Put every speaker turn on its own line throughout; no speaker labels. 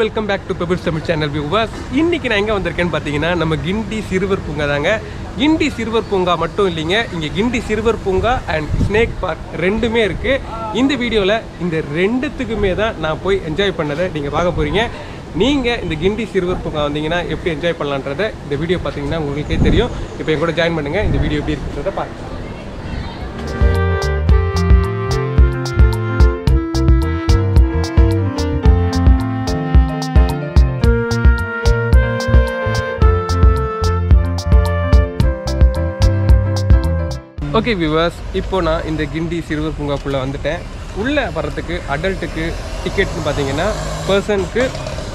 Welcome back to Pebbles Tamil channel viewers இன்றைக்கி நான் எங்கே வந்திருக்கேன்னு பார்த்தீங்கன்னா நம்ம கிண்டி சிறுவர் பூங்கா தாங்க. கிண்டி சிறுவர் பூங்கா மட்டும் இல்லைங்க இங்கே கிண்டி சிறுவர் பூங்கா அண்ட் ஸ்னேக் பார்க் ரெண்டுமே இருக்குது இந்த வீடியோவில் இந்த ரெண்டுத்துக்குமே தான் நான் போய் என்ஜாய் பண்ணதை நீங்கள் பார்க்க போகிறீங்க நீங்கள் இந்த கிண்டி சிறுவர் பூங்கா வந்தீங்கன்னா எப்படி என்ஜாய் பண்ணலான்றதை இந்த வீடியோ பார்த்தீங்கன்னா உங்களுக்கே தெரியும். இப்போ என் கூட ஜாயின் பண்ணுங்கள் இந்த வீடியோ எப்படி இருக்கிறத பார்க்கலாம். ஓகே வியூவர்ஸ் இப்போ நான் இந்த கிண்டி சிறுவர் பூங்காக்குள்ளே வந்துட்டேன். உள்ளே வர்றதுக்கு அடல்ட்டுக்கு டிக்கெட்னு பார்த்தீங்கன்னா பர்சனுக்கு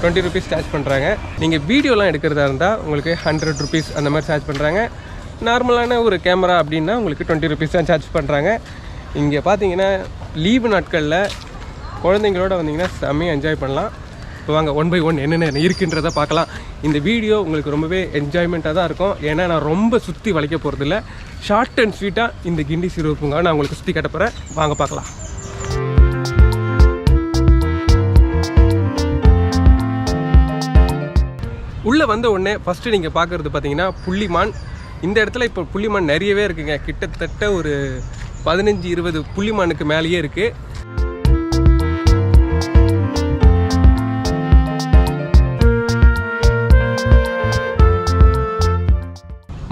டுவெண்ட்டி ருபீஸ் சார்ஜ் பண்ணுறாங்க நீங்கள் வீடியோலாம் எடுக்கிறதா இருந்தால் உங்களுக்கு ஹண்ட்ரட் ருபீஸ் அந்த மாதிரி சார்ஜ் பண்ணுறாங்க நார்மலான ஒரு கேமரா அப்படின்னா உங்களுக்கு டுவெண்ட்டி ருபீஸ் தான் சார்ஜ் பண்ணுறாங்க இங்கே பார்த்தீங்கன்னா லீவு நாட்களில் குழந்தைங்களோட வந்தீங்கன்னா செம்மையாக என்ஜாய் பண்ணலாம். இப்போ வாங்க ஒன் பை ஒன் என்னென்ன இருக்குன்றதை பார்க்கலாம். இந்த வீடியோ உங்களுக்கு ரொம்பவே என்ஜாய்மெண்ட்டாக தான் இருக்கும். ஏன்னா நான் ரொம்ப சுற்றி வளைக்க போகிறதில்ல ஷார்ட் அண்ட் ஸ்வீட்டாக இந்த கிண்டி சிறுவர் பூங்கா நான் உங்களுக்கு சுற்றி காட்ட போகிறேன் வாங்க பார்க்கலாம். உள்ளே வந்த உடனே ஃபஸ்ட்டு நீங்கள் பார்க்குறது பார்த்தீங்கன்னா புள்ளிமான். இந்த இடத்துல இப்போ புள்ளிமான் நிறையவே இருக்குங்க. கிட்டத்தட்ட ஒரு பதினஞ்சு இருபது புள்ளிமானுக்கு மேலேயே இருக்குது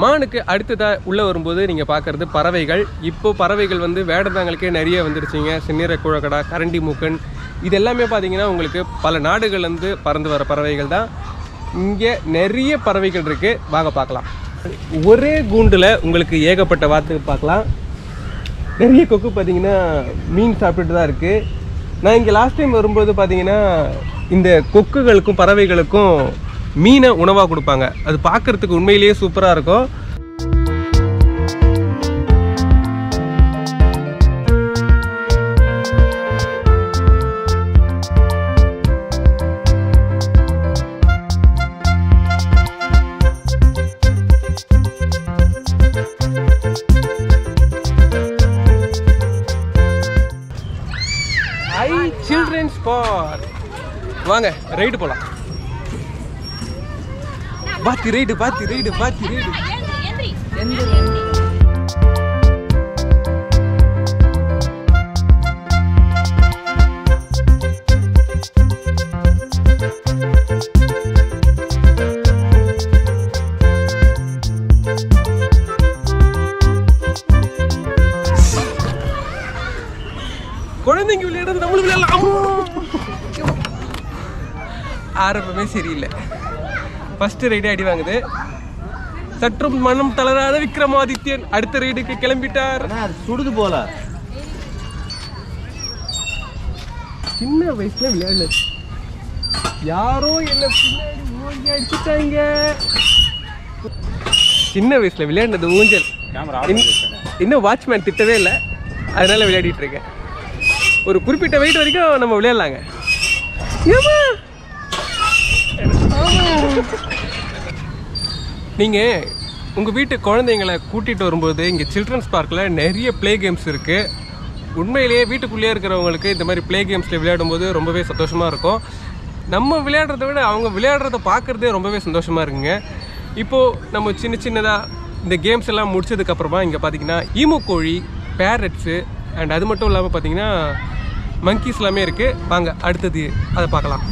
மானுக்கு அடுத்ததாக உள்ளே வரும்போது நீங்கள் பார்க்குறது பறவைகள். இப்போ பறவைகள் வந்து வேடந்தாங்களுக்கே நிறைய வந்துருச்சுங்க. சின்னிற குழக்கடா கரண்டி மூக்கன். இது எல்லாமே பார்த்தீங்கன்னா உங்களுக்கு பல நாடுகள்லேருந்து பறந்து வர பறவைகள் தான். இங்கே நிறைய பறவைகள் இருக்குது வாங்க பார்க்கலாம் ஒரே கூண்டில் உங்களுக்கு ஏகப்பட்ட வார்த்தை பார்க்கலாம் நிறைய கொக்கு பார்த்தீங்கன்னா மீன் சாப்பிட்டுட்டு தான் இருக்குது நான் இங்கே லாஸ்ட் டைம் வரும்போது பார்த்தீங்கன்னா இந்த கொக்குகளுக்கும் பறவைகளுக்கும் மீனை உணவாக கொடுப்பாங்க. அது பார்க்கறதுக்கு உண்மையிலேயே சூப்பராக இருக்கும். ஐ சில்ட்ரன்ஸ் பார்க் வாங்க ரைடு போகலாம் பாத்தி ரைடு பாத்தி ரைடு பாத்தி ரைடு குழந்தைங்க விளையாடுறது நம்மளும் விளையாடலாம் ஆரம்பமே சரியில்லை ஃபர்ஸ்ட் ரைடு அடி வாங்குது. சற்றும் மனம் தளராத விக்ரமாதித்யன் அடுத்த ரைடுக்கு கிளம்பிட்டார்.
சுடுது போல.
சின்ன வயசுல விளையாடல. யாரோ என்ன பின்னாடி ஓங்கி அடிச்சுட்டாங்க. சின்ன வயசுல விளையாடினது ஊஞ்சல். இன்னும்- வாட்ச்மேன் திட்டவே இல்லை. அதனால விளையாடிட்டு இருக்கேன். ஒரு குறிப்பிட்ட வெயிட் வரைக்கும் நம்ம விளையாடலாங்க. ஏம்மா? நீங்கள் உங்கள் வீட்டு குழந்தைங்களை கூட்டிகிட்டு வரும்போது இங்கே சில்ட்ரன்ஸ் பார்க்கில் நிறைய ப்ளே கேம்ஸ் இருக்குது உண்மையிலேயே வீட்டுக்குள்ளேயே இருக்கிறவங்களுக்கு இந்த மாதிரி ப்ளே கேம்ஸில் விளையாடும்போது ரொம்பவே சந்தோஷமாக இருக்கும். நம்ம விளையாடுறத விட அவங்க விளையாடுறத பார்க்குறதே ரொம்பவே சந்தோஷமாக இருக்குங்க. இப்போது நம்ம சின்ன சின்னதாக இந்த கேம்ஸ் எல்லாம் முடிச்சதுக்கப்புறமா இங்கே பார்த்தீங்கன்னா ஈமு கோழி பேரட்ஸு அண்ட் அது மட்டும் இல்லாமல் பார்த்தீங்கன்னா மங்கீஸ் எல்லாமே இருக்குது வாங்க அடுத்தது அதை பார்க்கலாம்.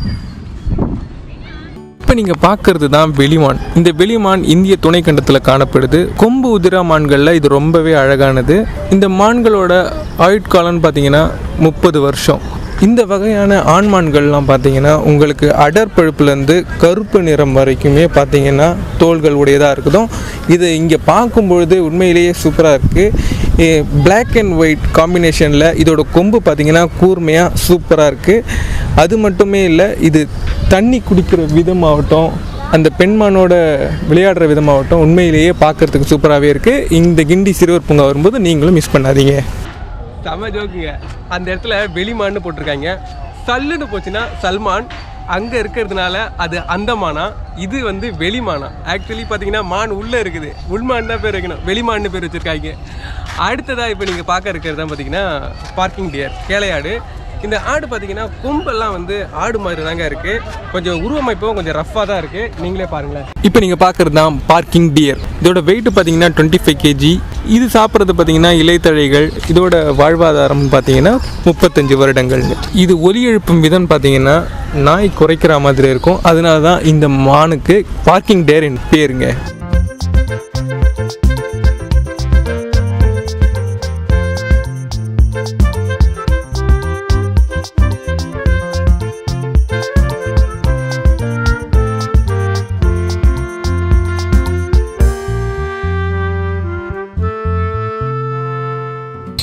இப்போ நீங்கள் பார்க்கறது தான் வெளிமான். இந்த வெளிமான் இந்திய துணைக்கண்டத்தில் காணப்படுது. கொம்பு உதிரா மான்களில் இது ரொம்பவே அழகானது. இந்த மான்களோட ஆயுட்காலம்னு பார்த்தீங்கன்னா முப்பது வருஷம். இந்த வகையான ஆண்மான்கள்லாம் பார்த்தீங்கன்னா உங்களுக்கு அடர் பழுப்புலேருந்து கருப்பு நிறம் வரைக்குமே பார்த்தீங்கன்னா தோள்கள் உடையதாக இருக்குதும். இது இங்கே பார்க்கும்பொழுது உண்மையிலேயே சூப்பராக இருக்குது பிளாக் அண்ட் ஒயிட் காம்பினேஷனில் இதோட கொம்பு பார்த்தீங்கன்னா கூர்மையாக சூப்பராக இருக்குது அது மட்டுமே இல்லை இது தண்ணி குடிக்கிற விதமாகட்டும் அந்த பெண்மானோட விளையாடுற விதமாகட்டும் உண்மையிலேயே பார்க்கறதுக்கு சூப்பராகவே இருக்குது இந்த கிண்டி சிறுவர் பூங்கா வரும்போது நீங்களும் மிஸ் பண்ணாதீங்க. செம ஜோக்குங்க அந்த இடத்துல வெளிமான்னு போட்டிருக்காங்க. சல்லுன்னு போச்சுன்னா சல்மான் அங்கே இருக்கிறதுனால அது அந்தமானா இது வந்து வெளிமானா. ஆக்சுவலி பார்த்தீங்கன்னா மான் உள்ளே இருக்குது. உள்மான் தான் பேர் வைக்கணும். வெளிமான்னு பேர் வச்சுருக்காங்க. அடுத்ததாக இப்போ நீங்கள் பார்க்க இருக்கிறது தான் பார்த்தீங்கன்னா பார்க்கிங் டியர் கேளையாடு.
இந்த ஆடு பார்த்தீங்கன்னா கொம்பெல்லாம் வந்து ஆடு மாதிரி தாங்க இருக்கு. கொஞ்சம் உருவமைப்பும் கொஞ்சம் ரஃப்பாக தான் இருக்கு. நீங்களே பாருங்களேன். இப்போ நீங்கள் பார்க்குறது தான் பார்க்கிங் டியர் இதோட வெயிட் பார்த்தீங்கன்னா டுவெண்ட்டி ஃபைவ் கேஜி இது சாப்பிட்றது பார்த்தீங்கன்னா இலைத்தழைகள். இதோட வாழ்வாதாரம் பார்த்தீங்கன்னா முப்பத்தஞ்சு வருடங்கள். இது ஒலி எழுப்பும் விதம் பார்த்தீங்கன்னா நாய் குறைக்கிற மாதிரி இருக்கும். அதனால தான் இந்த மானுக்கு பார்க்கிங் டேர் பேருங்க.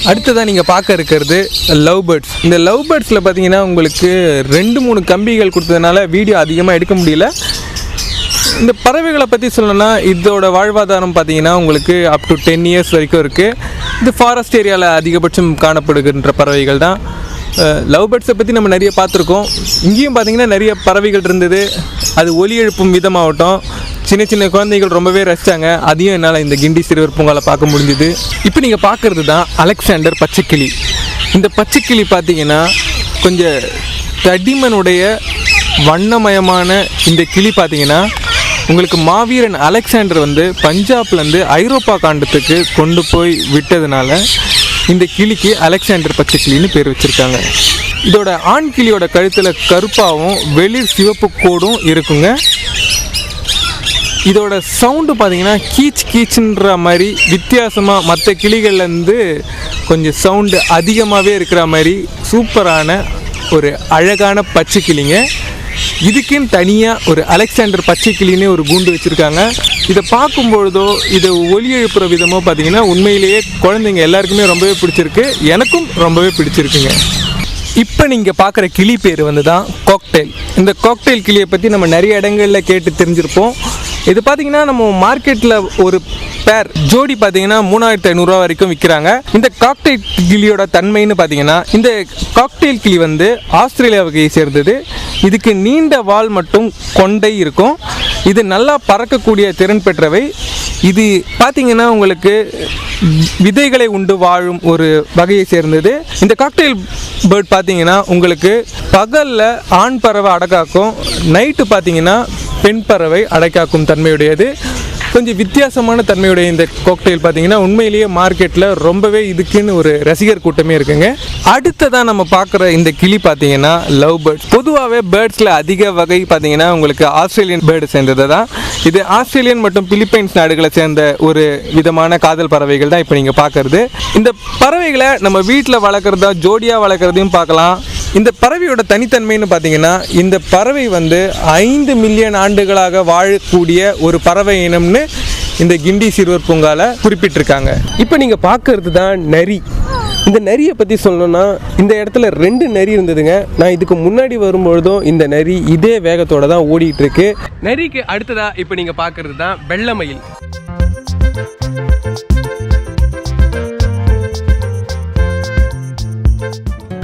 அடுத்ததாக நீங்கள் பார்க்க இருக்கிறது லவ் பேர்ட்ஸ் இந்த லவ் பேர்ட்ஸில் பார்த்தீங்கன்னா உங்களுக்கு ரெண்டு மூணு கம்பிகள் கொடுத்ததுனால வீடியோ அதிகமாக எடுக்க முடியல. இந்த பறவைகளை பற்றி சொல்லணும்னா இதோட வாழ்வாதாரம் பார்த்தீங்கன்னா உங்களுக்கு அப் டு டென் இயர்ஸ் வரைக்கும் இருக்குது இது ஃபாரஸ்ட் ஏரியாவில் அதிகபட்சம் காணப்படுகின்ற பறவைகள் தான். லவ் பேர்ட்ஸை பற்றி நம்ம நிறைய பார்த்துருக்கோம். இங்கேயும் பார்த்தீங்கன்னா நிறைய பறவைகள் இருந்தது. அது ஒலி எழுப்பும் விதமாகட்டும். சின்ன சின்ன குழந்தைகள் ரொம்பவே ரசித்தாங்க அதையும் என்னால் இந்த கிண்டி சிறுவர் பூங்காவில் பார்க்க முடிஞ்சுது. இப்போ நீங்கள் பார்க்குறது தான் அலெக்சாண்டர் பச்சைக்கிளி. இந்த பச்சைக்கிளி பார்த்தீங்கன்னா கொஞ்சம் தடிமனுடைய வண்ணமயமான இந்த கிளி பார்த்தீங்கன்னா உங்களுக்கு மாவீரன் அலெக்சாண்டர் வந்து பஞ்சாப்லேருந்து ஐரோப்பா காண்டத்துக்கு கொண்டு போய் விட்டதுனால இந்த கிளிக்கு அலெக்சாண்டர் பச்சை கிளின்னு பேர் வச்சுருக்காங்க. இதோட ஆண் கிளியோட கழுத்தில் கருப்பாகவும் வெளிர் சிவப்பு கோடும் இருக்குங்க. இதோட சவுண்டு பார்த்தீங்கன்னா கீச் கீச்சுன்ற மாதிரி வித்தியாசமாக மற்ற கிளிகள்லேருந்து கொஞ்சம் சவுண்டு அதிகமாகவே இருக்கிற மாதிரி சூப்பரான ஒரு அழகான பச்சை கிளிங்க. இதுக்குன்னு தனியாக ஒரு அலெக்சாண்டர் பச்சை கிளின்னு ஒரு கூண்டு வச்சுருக்காங்க. இதை பார்க்கும்பொழுதோ இதை ஒலி எழுப்புற விதமோ பார்த்தீங்கன்னா உண்மையிலேயே குழந்தைங்க எல்லாருக்குமே ரொம்பவே பிடிச்சிருக்கு. எனக்கும் ரொம்பவே பிடிச்சிருக்குங்க. இப்போ நீங்கள் பார்க்குற கிளி பேர் வந்து தான் காக்டெயில் இந்த காக்டெயில் கிளியை பற்றி நம்ம நிறைய இடங்களில் கேட்டு தெரிஞ்சிருப்போம். இது பார்த்தீங்கன்னா நம்ம மார்க்கெட்டில் ஒரு பேர் ஜோடி பார்த்தீங்கன்னா மூணாயிரத்தி ஐநூறுரூவா வரைக்கும் விற்கிறாங்க இந்த காக்டெயில் கிளியோட தன்மைன்னு பார்த்தீங்கன்னா இந்த காக்டெயில் கிளி வந்து ஆஸ்திரேலியா வகையை சேர்ந்தது. இதுக்கு நீண்ட வால் மட்டும் கொண்டை இருக்கும். இது நல்லா பறக்கக்கூடிய திறன் பெற்றவை. இது பார்த்தீங்கன்னா உங்களுக்கு விதைகளை உண்டு வாழும் ஒரு வகையை சேர்ந்தது. இந்த காக்டெயில் பேர்ட் பார்த்தீங்கன்னா உங்களுக்கு பகலில் ஆண் பறவை அடக்காக்கும் நைட்டு பார்த்தீங்கன்னா பெண் பறவை அடைக்காக்கும் தன்மையுடையது. கொஞ்சம் வித்தியாசமான தன்மையுடைய இந்த கோக்டெயில் பார்த்தீங்கன்னா உண்மையிலேயே மார்க்கெட்டில் ரொம்பவே இதுக்குன்னு ஒரு ரசிகர் கூட்டமே இருக்குங்க. அடுத்ததாக நம்ம பார்க்குற இந்த கிளி பார்த்தீங்கன்னா லவ் பேர்ட்ஸ் பொதுவாகவே பேர்ட்ஸில் அதிக வகை பார்த்தீங்கன்னா உங்களுக்கு ஆஸ்திரேலியன் பேர்டு சேர்ந்தது தான் இது ஆஸ்திரேலியன் மற்றும் பிலிப்பைன்ஸ் நாடுகளை சேர்ந்த ஒரு விதமான காதல் பறவைகள் தான் இப்போ நீங்கள் பார்க்குறது. இந்த பறவைகளை நம்ம வீட்டில் வளர்க்குறதா ஜோடியாக வளர்க்குறதையும் பார்க்கலாம். இந்த பறவையோட தனித்தன்மைன்னு பார்த்தீங்கன்னா இந்த பறவை வந்து ஐந்து மில்லியன் ஆண்டுகளாக வாழக்கூடிய ஒரு பறவை இனம்னு இந்த கிண்டி சிறுவர் பூங்கால குறிப்பிட்டிருக்காங்க. இப்போ நீங்கள் பார்க்கறது தான் நரி. இந்த நரியை பற்றி சொல்லணும்னா இந்த இடத்துல ரெண்டு நரி இருந்ததுங்க. நான் இதுக்கு முன்னாடி வரும்பொழுதும் இந்த நரி இதே வேகத்தோட தான் ஓடிட்டு இருக்கு. நரிக்கு அடுத்ததா இப்போ நீங்கள் பார்க்கறது தான் வெள்ளமயில்.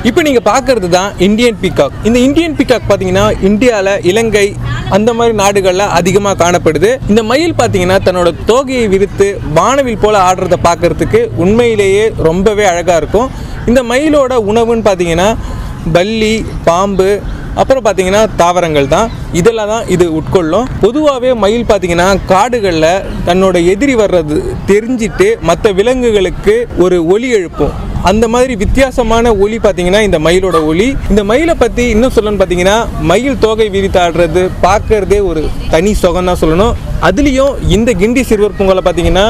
இப்போ நீங்கள் பார்க்கறது தான் இந்தியன் பிகாக் இந்த இந்தியன் பிகாக் பார்த்தீங்கன்னா இந்தியாவில் இலங்கை அந்த மாதிரி நாடுகளில் அதிகமாக காணப்படுது. இந்த மயில் பார்த்தீங்கன்னா தன்னோட தோகையை விரித்து வானவில் போல் ஆடுறத பார்க்கறதுக்கு உண்மையிலேயே ரொம்பவே அழகாக இருக்கும். இந்த மயிலோட உணவுன்னு பார்த்தீங்கன்னா பல்லி பாம்பு அப்புறம் பார்த்தீங்கன்னா தாவரங்கள் தான். இதெல்லாம் தான் இது உட்கொள்ளும். பொதுவாகவே மயில் பார்த்தீங்கன்னா காடுகளில் தன்னோட எதிரி வர்றது தெரிஞ்சிட்டு மற்ற விலங்குகளுக்கு ஒரு ஒலி எழுப்பும். அந்த மாதிரி வித்தியாசமான ஒலி பார்த்தீங்கன்னா இந்த மயிலோட ஒலி. இந்த மயிலை பற்றி இன்னும் சொல்லணும்னு பார்த்தீங்கன்னா மயில் தோகை விரித்தாடுறது பார்க்கறதே ஒரு தனி சுகம் தான் சொல்லணும். அதுலேயும் இந்த கிண்டி சிறுவர் பூங்கலை பார்த்தீங்கன்னா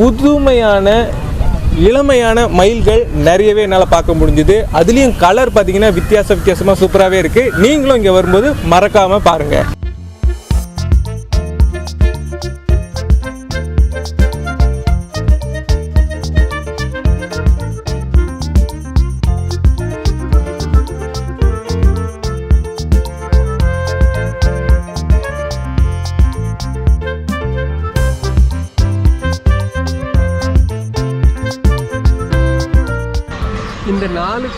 புதுமையான இளமையான மயில்கள் நிறையவே என்னால் பார்க்க முடிஞ்சுது. அதுலேயும் கலர் பார்த்தீங்கன்னா வித்தியாச வித்தியாசமாக சூப்பராகவே இருக்குது நீங்களும் இங்கே வரும்போது மறக்காமல் பாருங்கள்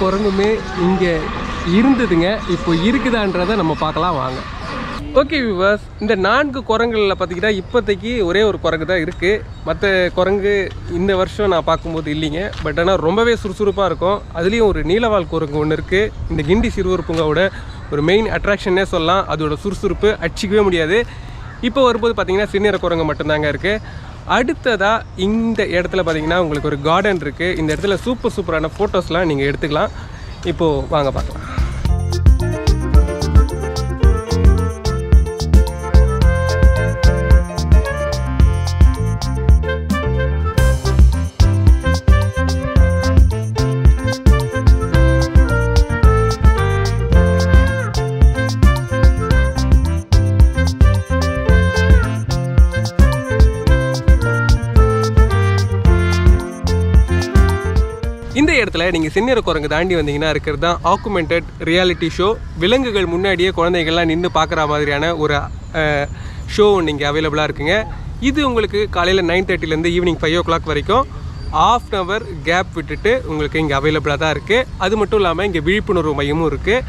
குரங்குமே இங்கே இருந்ததுங்க இப்போ இருக்குதான்றதை நம்ம பார்க்கலாம் வாங்க.
ஓகே விவாஸ் இந்த நான்கு குரங்குகளில் பார்த்தீங்கன்னா இப்போதைக்கு ஒரே ஒரு குரங்கு தான் இருக்குது மற்ற குரங்கு இந்த வருஷம் நான் பார்க்கும்போது இல்லைங்க. பட் ஆனால் ரொம்பவே சுறுசுறுப்பாக இருக்கும். அதுலேயும் ஒரு நீலவால் குரங்கு ஒன்று இருக்குது இந்த கிண்டி சிறுவர் பூங்காவோட ஒரு மெயின் அட்ராக்ஷனே சொல்லலாம். அதோட சுறுசுறுப்பு அடிச்சிக்கவே முடியாது. இப்போ வரும்போது பார்த்திங்கன்னா சின்னிற குரங்கு மட்டும்தாங்க இருக்குது அடுத்ததாக இந்த இடத்துல பார்த்தீங்கன்னா உங்களுக்கு ஒரு கார்டன் இருக்குது இந்த இடத்துல சூப்பர் சூப்பரான ஃபோட்டோஸ்லாம் நீங்கள் எடுத்துக்கலாம். இப்போது வாங்க பார்க்கலாம். இந்த இடத்துல நீங்கள் சின்ன குரங்கு தாண்டி வந்தீங்கன்னா இருக்கிறது தான் ஆக்குமெண்டட் ரியாலிட்டி ஷோ விலங்குகள் முன்னாடியே குழந்தைகள்லாம் நின்று பார்க்குற மாதிரியான ஒரு ஷோ ஒன்று இங்கே அவைலபிளாக இருக்குங்க. இது உங்களுக்கு காலையில் நைன் தேர்ட்டிலேருந்து ஈவினிங் ஃபைவ் ஓ கிளாக் வரைக்கும் ஆஃப் அன் ஹவர் கேப் விட்டுட்டு உங்களுக்கு இங்கே அவைலபிளாக தான் இருக்குது அது மட்டும் இல்லாமல் இங்கே விழிப்புணர்வு மையமும் இருக்குது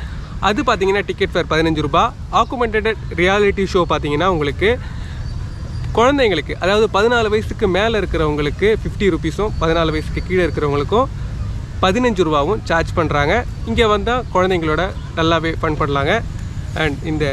அது பார்த்தீங்கன்னா டிக்கெட் ஃபேர் பதினஞ்சு ரூபா. ஆக்குமெண்டட் ரியாலிட்டி ஷோ பார்த்தீங்கன்னா உங்களுக்கு குழந்தைங்களுக்கு அதாவது பதினாலு வயசுக்கு மேலே இருக்கிறவங்களுக்கு ஃபிஃப்டி ருபீஸும் பதினாலு வயசுக்கு கீழே இருக்கிறவங்களுக்கும் பதினஞ்சு ரூபாவும் சார்ஜ் பண்ணுறாங்க இங்கே வந்தால் குழந்தைங்களோட நல்லாவே ஃபன் பண்ணலாங்க. அண்ட் இந்த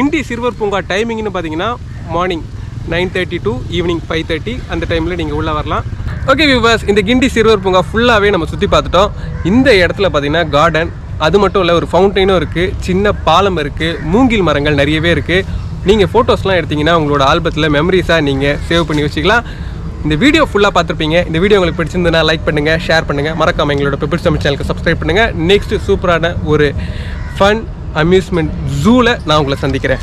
இண்டி சிறுவர் பூங்கா டைமிங்னு பார்த்தீங்கன்னா morning nine thirty to evening five thirty அந்த டைமில் நீங்கள் உள்ளே வரலாம். ஓகே வியூவர்ஸ் இந்த கிண்டி சிறுவர் பூங்கா ஃபுல்லாகவே நம்ம சுற்றி பார்த்துட்டோம். இந்த இடத்துல பார்த்தீங்கன்னா கார்டன் அது மட்டும் இல்லை ஒரு ஃபவுண்டைனும் இருக்குது சின்ன பாலம் இருக்குது மூங்கில் மரங்கள் நிறையவே இருக்குது நீங்கள் ஃபோட்டோஸ்லாம் எடுத்தீங்கன்னா உங்களோட ஆல்பத்தில் மெமரிஸாக நீங்கள் சேவ் பண்ணி வச்சுக்கலாம். இந்த வீடியோ ஃபுல்லாக பார்த்துருப்பீங்க. இந்த வீடியோ உங்களுக்கு பிடிச்சிருந்தனா லைக் பண்ணுங்கள் ஷேர் பண்ணுங்கள் மறக்காமல் எங்களோட பெப்பிள் தமிழ் சேனலுக்கு சப்ஸ்கிரைப் பண்ணுங்கள் நெக்ஸ்ட் சூப்பரான ஒரு ஃபன் அம்யூஸ்மெண்ட் ஜூவில் நான் உங்களை சந்திக்கிறேன்.